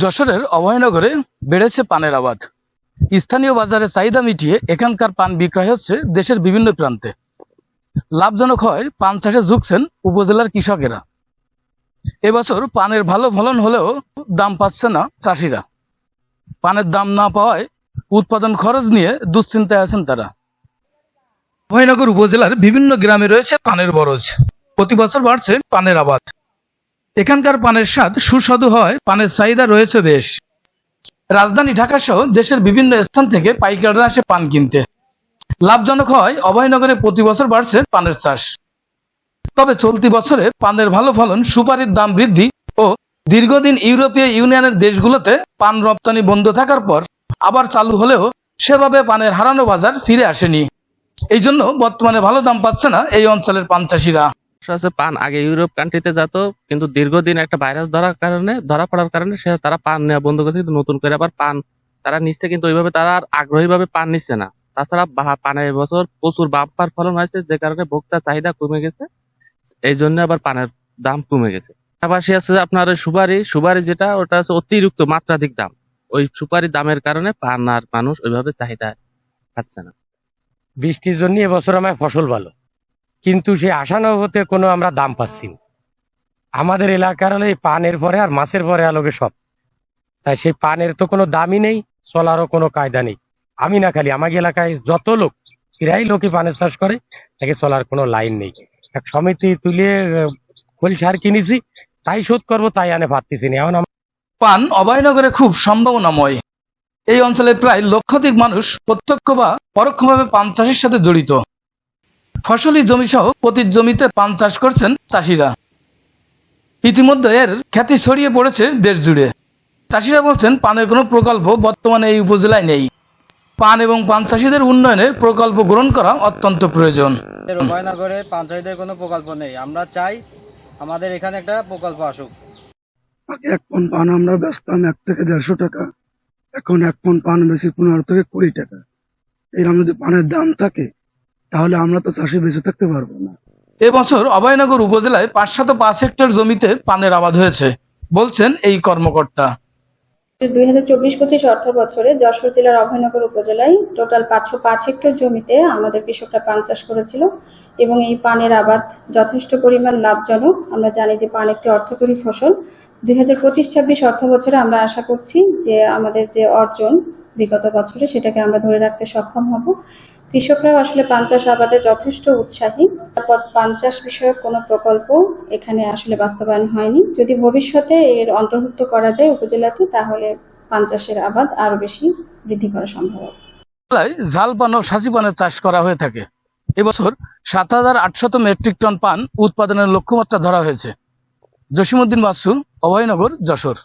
যশোরের অভয়নগরে বেড়েছে পানের আবাদ। স্থানীয় বাজারে চাহিদা মিটিয়ে এখানকার পান বিক্রয় হচ্ছে দেশের বিভিন্ন প্রান্তে। লাভজনক হয় পান চাষে ঝুঁকছেন উপজেলার কৃষকেরা। এবছর পানের ভালো ফলন হলেও দাম পাচ্ছে না চাষিরা। পানের দাম না পাওয়ায় উৎপাদন খরচ নিয়ে দুশ্চিন্তায় আছেন তারা। অভয়নগর উপজেলার বিভিন্ন গ্রামে রয়েছে পানের বরজ। প্রতি বছর বাড়ছে পানের আবাদ। এখানকার পানের স্বাদ সুস্বাদু হয়, পানের চাহিদা রয়েছে বেশ। রাজধানী ঢাকা সহ দেশের বিভিন্ন স্থান থেকে পাইকাররা আসে পান কিনতে। লাভজনক হয়, অভয়নগরে প্রতি বছর বাড়ছে পানের চাষ। তবে চলতি বছরে পানের ভালো ফলন, সুপারির দাম বৃদ্ধি ও দীর্ঘদিন ইউরোপীয় ইউনিয়নের দেশগুলোতে পান রপ্তানি বন্ধ থাকার পর আবার চালু হলেও সেভাবে পানের হারানো বাজার ফিরে আসেনি। এই জন্য বর্তমানে ভালো দাম পাচ্ছে না এই অঞ্চলের পান চাষিরা। সমস্যা আছে, পান। আগে ইউরোপ কান্ট্রিতে যেত, কিন্তু দীর্ঘদিন একটা ভাইরাস ধরার কারণে, ধরা পড়ার কারণে সে তারা পান নেওয়া বন্ধ করেছে, কিন্তু নতুন করে আবার পান তারা নিচ্ছে, কিন্তু ওইভাবে তারা আর আগ্রহী ভাবে পান নিচ্ছে না। তাছাড়া পানের এবছর প্রচুর বাম্পার ফলন হয়েছে, যে কারণে ভোক্তা চাহিদা কমে গেছে, এই জন্য আবার পানের দাম কমে গেছে। পাশাপাশি আছে আপনার সুপারি। সুপারি যেটা, ওটা হচ্ছে অতিরিক্ত মাত্রাধিক দাম। ওই সুপারির দামের কারণে পান আর মানুষ ওইভাবে চাহিদা খাচ্ছে না। বৃষ্টির জন্য এবছর আমার ফসল ভালো। কিন্তু সে হতে কোনো আমরা দাম পাচ্ছি আমাদের এলাকার হলে পানের পরে আর মাছের পরে আলোকে সব। তাই সেই পানের তো কোনো দামই নেই, চলারও কোনো কায়দা নেই। আমি না খালি আমার এলাকায় যত লোক, প্রায় লোকই পানের চাষ করে, তাকে চলার কোনো লাইন নেই। এক সমিতি তুলে খোল সার কিনেছি, তাই শোধ করব, তাই আনে পারতেছি না। এখন পান অভয়নগরে খুব সম্ভাবনাময়। এই অঞ্চলে প্রায় লক্ষাধিক মানুষ প্রত্যক্ষ বা পরোক্ষভাবে পান চাষের সাথে জড়িত। ফসলি জমি সহ প্রতি জমিতে পান চাষ করছেন চাষিরা। ইতিমধ্যে এর খ্যাতি ছড়িয়ে পড়েছে দেশ জুড়ে। চাষিরা বলছেন পানের কোনো প্রকল্প বর্তমানে এই উপজেলায় নেই। পান এবং পান চাষিদের উন্নয়নে প্রকল্প গ্রহণ করা অত্যন্ত প্রয়োজন। আমাদের উভয়নগরে পঞ্চায়েতের কোনো প্রকল্প নেই। আমরা চাই আমাদের এখানে একটা প্রকল্প আসুক। আগে এক পন পান আমরা বেচতাম এক থেকে দেড়শো টাকা। এখন এক পন পান বেশি পনেরো থেকে কুড়ি টাকা। এরকম যদি পানের দাম থাকে তাহলে আমরা তো চাষে বেঁচে থাকতে পারব না। এবছর অভয়নগর উপজেলায় পাঁচশত পাঁচ হেক্টর জমিতে পানের আবাদ হয়েছে বলছেন এই কর্মকর্তা। দুই হাজার চব্বিশ পঁচিশ অর্থ বছরে যশোর জেলার অভয়নগর উপজেলায় টোটাল পাঁচশো পাঁচ হেক্টর জমিতে আমাদের কৃষকরা পান চাষ করেছিল এবং এই পানের আবাদ যথেষ্ট পরিমাণ লাভজনক। আমরা জানি যে পান একটি অর্থকরী ফসল। দুই হাজার পঁচিশ ছাব্বিশ অর্থ বছরে আমরা আশা করছি যে আমাদের যে অর্জন বিগত বছরে সেটাকে আমরা ধরে রাখতে সক্ষম হব। কৃষকরাও আসলে পান চাষ আবাদে যথেষ্ট উৎসাহী। তারপর পান চাষ বিষয়ক কোনো প্রকল্প এখানে আসলে বাস্তবায়ন হয়নি। যদি ভবিষ্যতে এর অন্তর্ভুক্ত করা যায় উপজেলাতে, তাহলে পান চাষের আবাদ আরও বেশি বৃদ্ধি করা সম্ভব জেলায় ঝাল পান ও সাজি পানের চাষ করা হয়ে থাকে। এবছর সাত হাজার আটশত মেট্রিক টন পান উৎপাদনের লক্ষ্যমাত্রা ধরা হয়েছে। জসিমউদ্দিন বাসু, অভয়নগর, যশোর।